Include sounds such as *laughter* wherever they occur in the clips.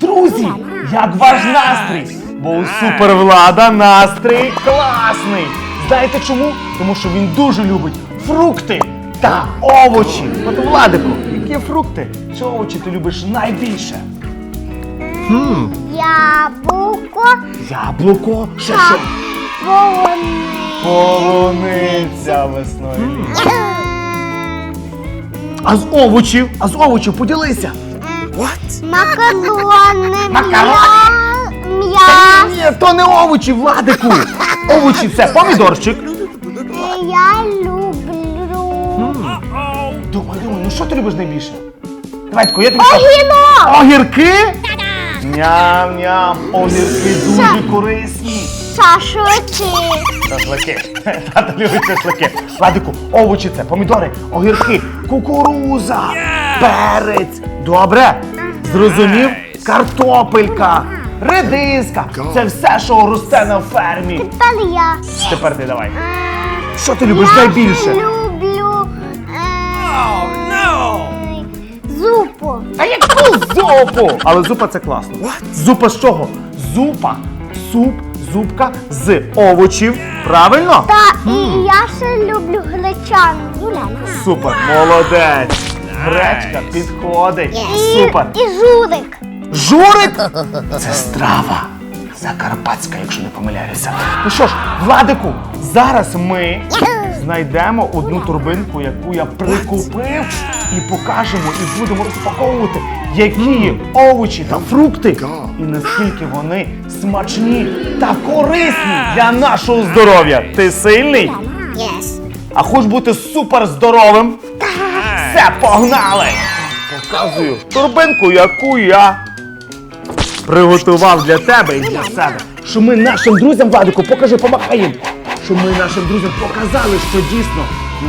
Друзі, як ваш настрій? Бо у супервлада настрій класний. Знаєте чому? Тому що він дуже любить фрукти та овочі. От Владику, які фрукти чи овочі ти любиш найбільше? Яблуко. Яблуко, ще що? Полуниця. Полуниця весною. А з овочів? А з овочів поділися. Макарони. Макарони? м'я- М'ясо. Ні, то не овочі, Владику. Овочі це помідорчик. Я люблю. Думай, думай, ну що ти любиш найбільше? Давай, я тобі скажу. Огірок. Огірки? Ням-ням, огірки дуже корисні. Шашлики. Шашлики. Тато любить шашлики. Владику, овочі це помідори, огірки, кукуруза, перець. Добре? Зрозумів? Картопелька, редиска. Це все, що росте на фермі. Тепер я. Тепер ти давай. Е, Що ти любиш я найбільше? люблю. е, Зупу. А яку зупу? Але зупа це класно. Зупа з чого? Зупа, суп, зупка з овочів. Правильно? Та і я ще люблю гречану. Супер, молодець. Гречка підходить. І, Супер. і журик. Журик це страва. Закарпатська, якщо не помиляюся. Ну що ж, Владику, зараз ми знайдемо одну турбинку, яку я прикупив, і покажемо, і будемо розпаковувати, які є овочі та фрукти, і наскільки вони смачні та корисні для нашого здоров'я. Ти сильний? А хочеш бути супер здоровим? Все, погнали! Показую торбинку, яку я приготував для тебе і для себе. Що ми нашим друзям, Владику, покажи, помахай їм. Що ми нашим друзям показали, що дійсно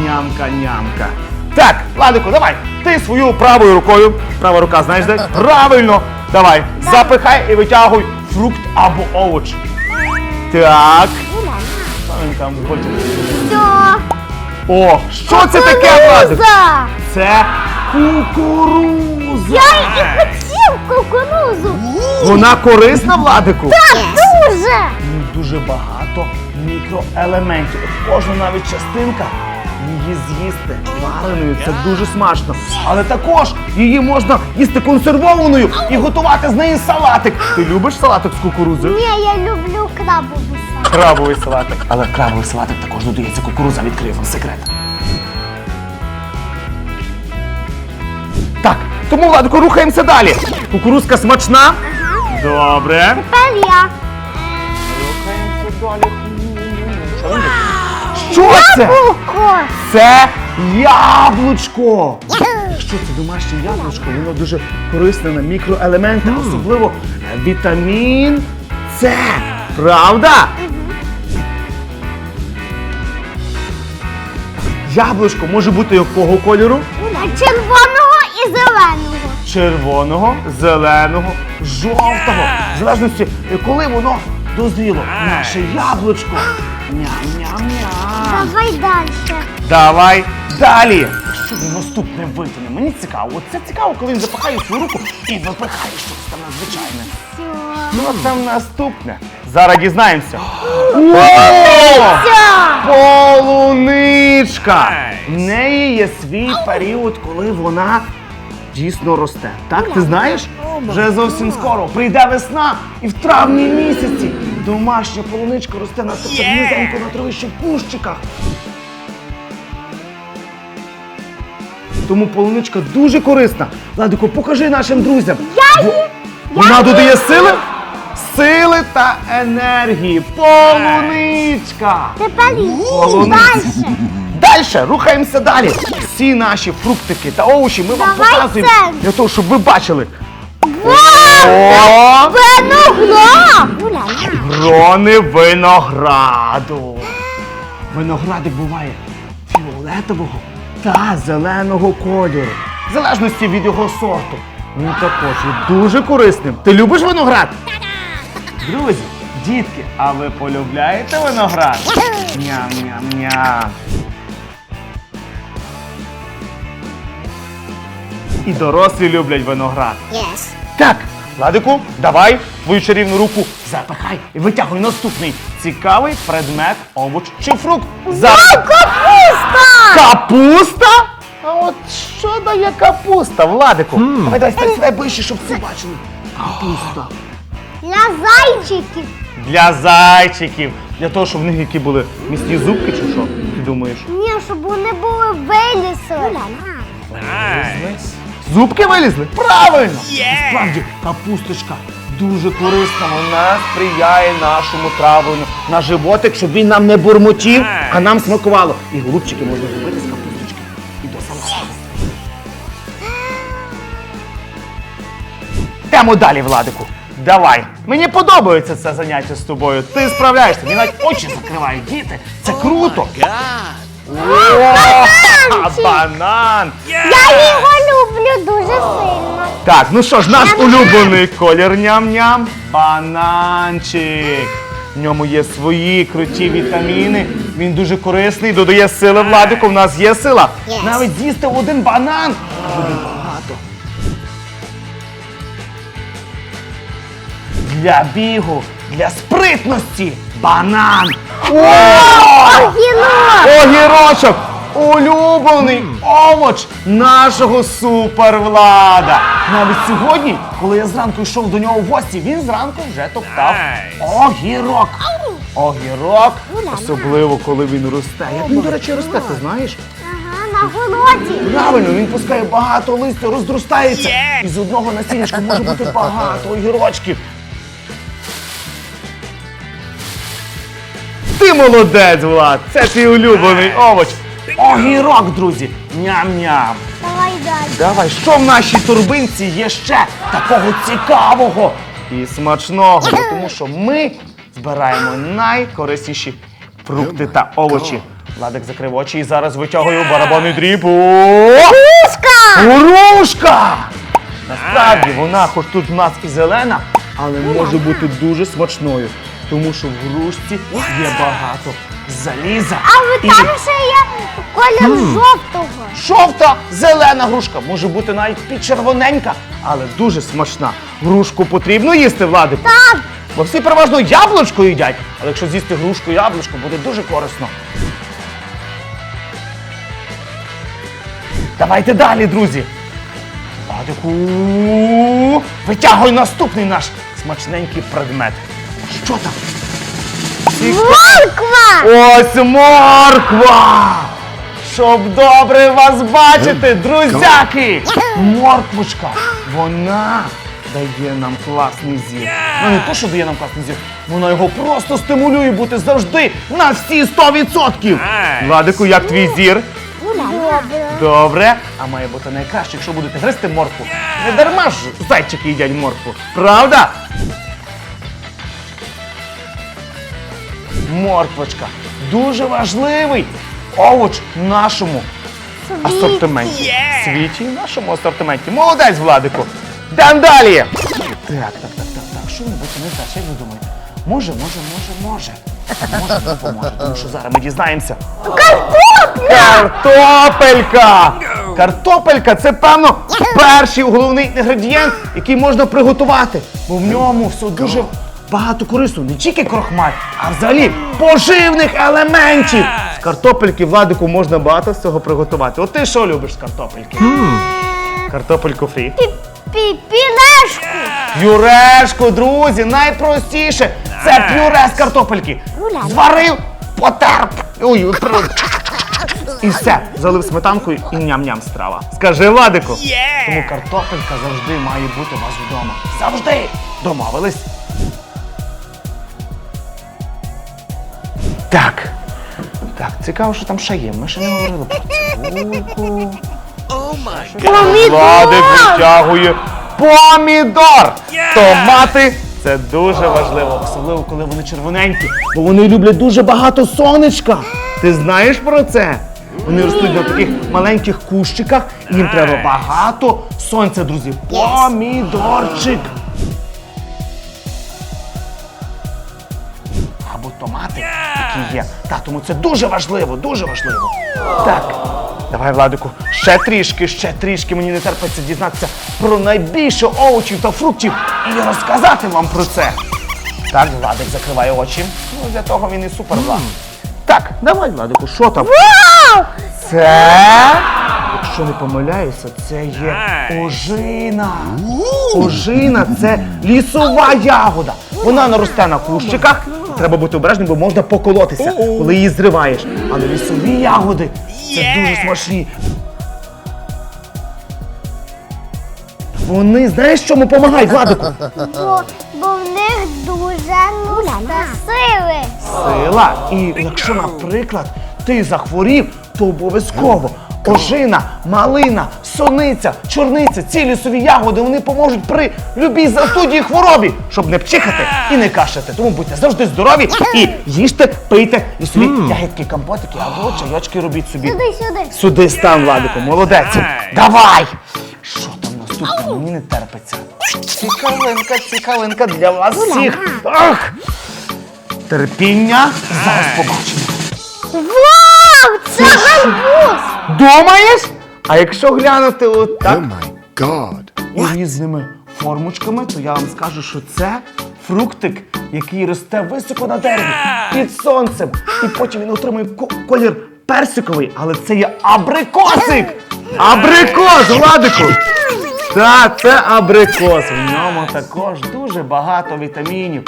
нямка-нямка. Так, Владику, давай, ти свою правою рукою, права рука, знаєш де? Правильно! Давай, запихай і витягуй фрукт або овоч. Так. Там хоче? О, що це таке, Владик? Кукуруза. Це кукуруза. Я і хотів кукурузу. Вона корисна, Владику? Так, дуже. Ну, дуже багато мікроелементів. От Кожна навіть частинка її з'їсти вареною. Це дуже смачно. Але також її можна їсти консервованою і готувати з неї салатик. Ти любиш салатик з кукурудзою? Ні, я люблю крабову салат. Крабовий салатик. Але крабовий салатик також додається кукурудза, відкрию вам секрет. Так, тому Владику, рухаємося далі. Кукурузка смачна. Добре. Тепер я. Рухаємося далі. Що це? Яблуко. Це яблучко. Що це домашнє яблучко? Воно дуже корисне на мікроелементи, особливо е, вітамін С. Правда? Яблучко може бути якого кольору? Червоного і зеленого. Червоного, зеленого, жовтого. В залежності, коли воно дозріло. Наше яблучко. Ням-ням-ням. Давай далі. Давай далі. Що він наступне витягне? Мені цікаво. От це цікаво, коли він запихає свою руку і випихає щось там надзвичайне. Ну, а це наступне. Зараз дізнаємося. Полуничка! В неї є свій період, коли вона дійсно росте. Так, ти знаєш? Вже зовсім скоро прийде весна і в травні місяці домашня полуничка росте на низенько на травищі в кущиках. Тому полуничка дуже корисна. Владико, покажи нашим друзям. Я її- Вона додає сили? Сили та енергії. Полуничка! Тепер її далі. Далі, рухаємося далі. Всі наші фруктики та овочі ми вам Давай показуємо це. для того, щоб ви бачили. Вау! О, Виноград! грони винограду. Виноградик буває фіолетового та зеленого кольору. В залежності від його сорту. Він також є дуже корисним. Ти любиш виноград? Друзі, дітки, а ви полюбляєте виноград? Ням-ням-ням. І дорослі люблять виноград. Так, Владику, давай твою чарівну руку запихай і витягуй наступний цікавий предмет, овоч чи фрукт. Зараз. Капуста! Капуста? А от що дає капуста, Владику? Давай, давай, стань сюди ближче, щоб всі бачили. Капуста. Для зайчиків. Для зайчиків. Для того, щоб в них які були міцні зубки, чи що? Ти думаєш? Ні, щоб вони були виліси. Зубки вилізли? Правильно! Справді, капусточка дуже корисна, вона сприяє нашому травленню на животик, щоб він нам не бурмотів, а нам смакувало. І голубчики можна зробити з капусточки. І до салату. Йдемо далі, Владику. Давай. Мені подобається це заняття з тобою. Ти справляєшся. Мені навіть очі закривають, діти. Це круто. О, банан! Я його люблю дуже сильно. Так, ну що ж, наш улюблений колір ням-ням бананчик. В ньому є свої круті вітаміни. Він дуже корисний, додає сили владику. В нас є сила. Yes. Навіть з'їсти один банан буде багато. Для бігу, для спритності банан. О! Огірочок! Улюблений овоч нашого супервлада. Навіть сьогодні, коли я зранку йшов до нього в гості, він зранку вже топтав огірок. Огірок, особливо коли він росте. Як він, до речі, росте, ти знаєш? Ага, на городі. Правильно, він пускає багато листя, розростається. І з одного насіннячка може бути багато огірочків. Ти молодець, Влад! Це твій улюблений овоч. Огірок, друзі. Ням-ням. Давай далі. Давай, що в нашій турбинці є ще такого цікавого і смачного? Тому що ми збираємо найкорисніші фрукти та овочі. Владик закрив очі і зараз витягую барабанний дріб. Грушка! Насправді вона, хоч тут в нас і зелена, але може бути дуже смачною, тому що в грушці є багато заліза. А І ви там ще є колір жовтого. Жовта, зелена грушка може бути навіть підчервоненька, але дуже смачна. Грушку потрібно їсти, Владику. Так. Бо всі переважно яблучко їдять, але якщо з'їсти грушку яблучко, буде дуже корисно. Давайте далі, друзі. Владику, витягуй наступний наш смачненький предмет. Що там? Морква! Ось морква! Щоб добре вас бачити, друзяки! Морквочка, вона дає нам класний зір. Ну не то, що дає нам класний зір, вона його просто стимулює бути завжди на всі 100%! Владику, як твій зір? Добре. Добре, а має бути найкраще, якщо будете гристи моркву. Не дарма ж зайчики їдять моркву, правда? Морквочка дуже важливий овоч в нашому асортименті. Світі в нашому асортименті. Молодець, Владику. Йдемо далі. Так, так, так, так, так. Що не так, як ви думаєте? Може, може, може, може. Може, допоможе, тому що зараз ми дізнаємося. Картопля! Картопелька! Картопелька це, певно, перший головний інгредієнт, який можна приготувати. Бо в ньому все дуже багато корису. Не тільки крохмаль, а взагалі поживних елементів. З картопельки владику можна багато з цього приготувати. От ти що любиш з картопельки? Картопельку фрі. Пі- Пілешку. Пюрешку, друзі, найпростіше. Це пюре з картопельки. Зварив, потер. Ой, і все, залив сметанкою і ням-ням страва. Скажи, Владику. Тому картопелька завжди має бути у вас вдома. Завжди! Домовились? Так. Так, цікаво, що там ще є. Ми ще не говорили про цибульку. Владик витягує помідор. Томати це дуже важливо, особливо коли вони червоненькі, бо вони люблять дуже багато сонечка. Ти знаєш про це? Вони ростуть на таких маленьких кущиках, і їм треба багато сонця, друзі. Помідорчик. Або томати, які є. Та, тому це дуже важливо, дуже важливо. Так, Давай, Владику, ще трішки, ще трішки. Мені не терпиться дізнатися про найбільше овочів та фруктів і розказати вам про це. Так, Владик закриває очі. Ну, для того він і супер Влад. Так, давай, Владику, що там? Вау! Це, якщо не помиляюся, це є ожина. Ожина це лісова ягода. Вона наросте на кущиках. Треба бути обережним, бо можна поколотися, коли її зриваєш. Але лісові ягоди це дуже смачні. Вони знаєш, чому допомагають, Владику? Бо, бо в них дуже нуста сили. сила. І якщо, наприклад, ти захворів, то обов'язково ожина, малина, сониця, чорниця, ці лісові ягоди вони поможуть при любій застуді і хворобі, щоб не пчихати і не кашляти. Тому будьте завжди здорові і їжте, пийте лісові ягідки, компотики або чайочки робіть собі. Сюди, сюди. Сюди стан, Владику, молодець. Давай! Що там наступне? Мені не терпиться. Цікавинка, цікавинка для вас всіх. Ах! Терпіння. Зараз побачимо. Вау! Це гарбуз! Думаєш? А якщо глянути отак Oh my god. і різними формочками, то я вам скажу, що це фруктик, який росте високо на дереві під сонцем. І потім він отримує ко- колір персиковий, але це є абрикосик! Абрикос, Владику! Так, це абрикос. В ньому також дуже багато вітамінів.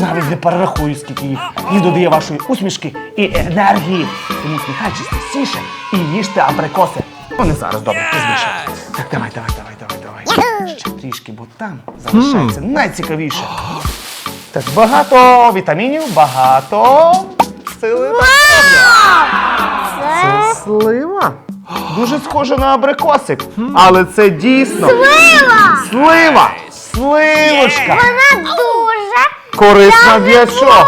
Навіть не перерахую, скільки їх. Він додає вашої усмішки і енергії. Тому сміхайтесь частіше і їжте абрикоси. Ну, не зараз, добре, пізніше. Так, давай, давай, давай, давай, давай. Ще трішки, бо там залишається найцікавіше. Так, багато вітамінів, багато сили. та Це слива. Дуже схоже на абрикосик. Але це дійсно Слива! слива. Сливочка. Вона дуже Корисна для чого?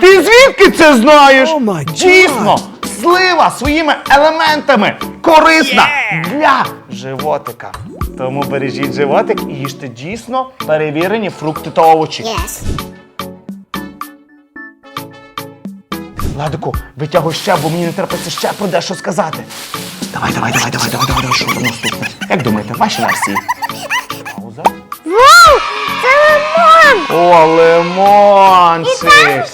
Ти звідки це знаєш? О, май гад. Дійсно, слива своїми елементами корисна для животика. Тому бережіть животик і їжте дійсно перевірені фрукти та овочі. Владику, витягуй ще, бо мені не терпиться ще про дещо сказати. Давай, давай, давай, давай, давай, давай, що там наступне? Як думаєте, ваші версії? Пауза. Вау! Це лимон! О, лимончик!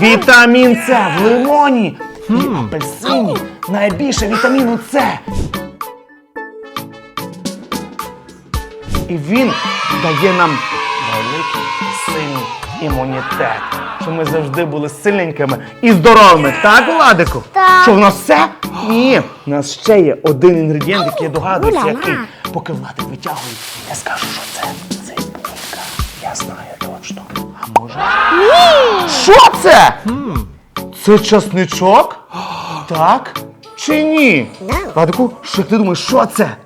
Вітамін С в лимоні і апельсині. Найбільше вітаміну С. І він дає нам сильний імунітет. Щоб ми завжди були сильненькими і здоровими. Так, Владику? Так. Що в нас все? Ні. *gasps* У нас ще є один інгредієнт, який я догадуюся, який. Поки Владик витягує, я скажу, що це цибулька. Я знаю точно. А може. Що це? Це часничок? *gasps* Так чи ні? Владику, що ти думаєш, що це?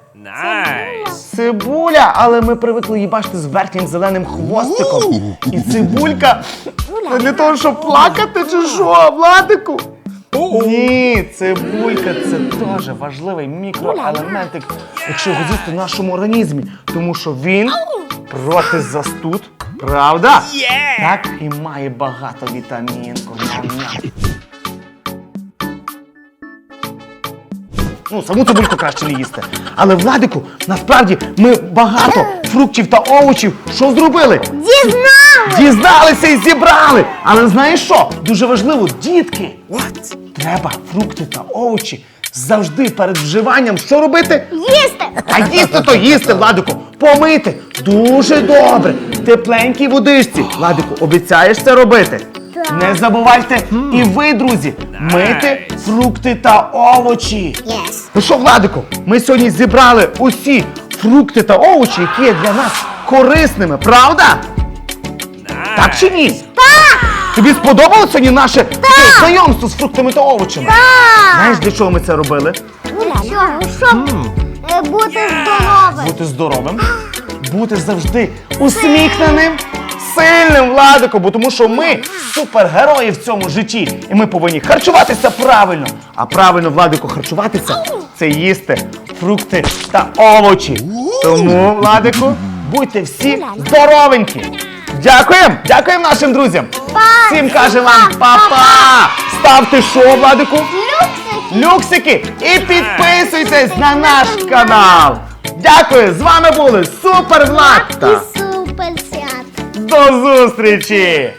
Цибуля, але ми привикли її бачити з верхнім зеленим хвостиком. І цибулька це для того, щоб плакати чи що, Владику? Ні, цибулька це теж важливий мікроелементик, якщо його з'їсти в нашому організмі, тому що він проти застуд, правда? Так і має багато вітамінку. Ням-ням. Ну, саму цибульку краще не їсти. Але Владику, насправді ми багато фруктів та овочів що зробили? Дізнали! Дізналися і зібрали. Але знаєш що? Дуже важливо, дітки. What? Треба фрукти та овочі завжди перед вживанням що робити? Їсти! А їсти то їсти, Владику, помити. Дуже добре. В тепленькій водичці. Владику, обіцяєш це робити? Не забувайте і ви, друзі, мити фрукти та овочі. Ну що, Владику, ми сьогодні зібрали усі фрукти та овочі, які є для нас корисними, правда? Так чи ні? Так! Тобі сподобалося сьогодні наше таке знайомство з фруктами та овочами? Так! Знаєш, для чого ми це робили? Що, щоб е, бути здоровим. Бути здоровим, *gasps* бути завжди усміхненим, сильним Владико, бо тому що ми супергерої в цьому житті. І ми повинні харчуватися правильно. А правильно, Владико, харчуватися це їсти фрукти та овочі. Тому, Владику, будьте всі здоровенькі. Дякуємо! Дякуємо нашим друзям! Всім каже вам па-па! Ставте що, Владику? Люксики! і підписуйтесь на наш канал. Дякую! З вами були Супер Влад та. До зустрічі!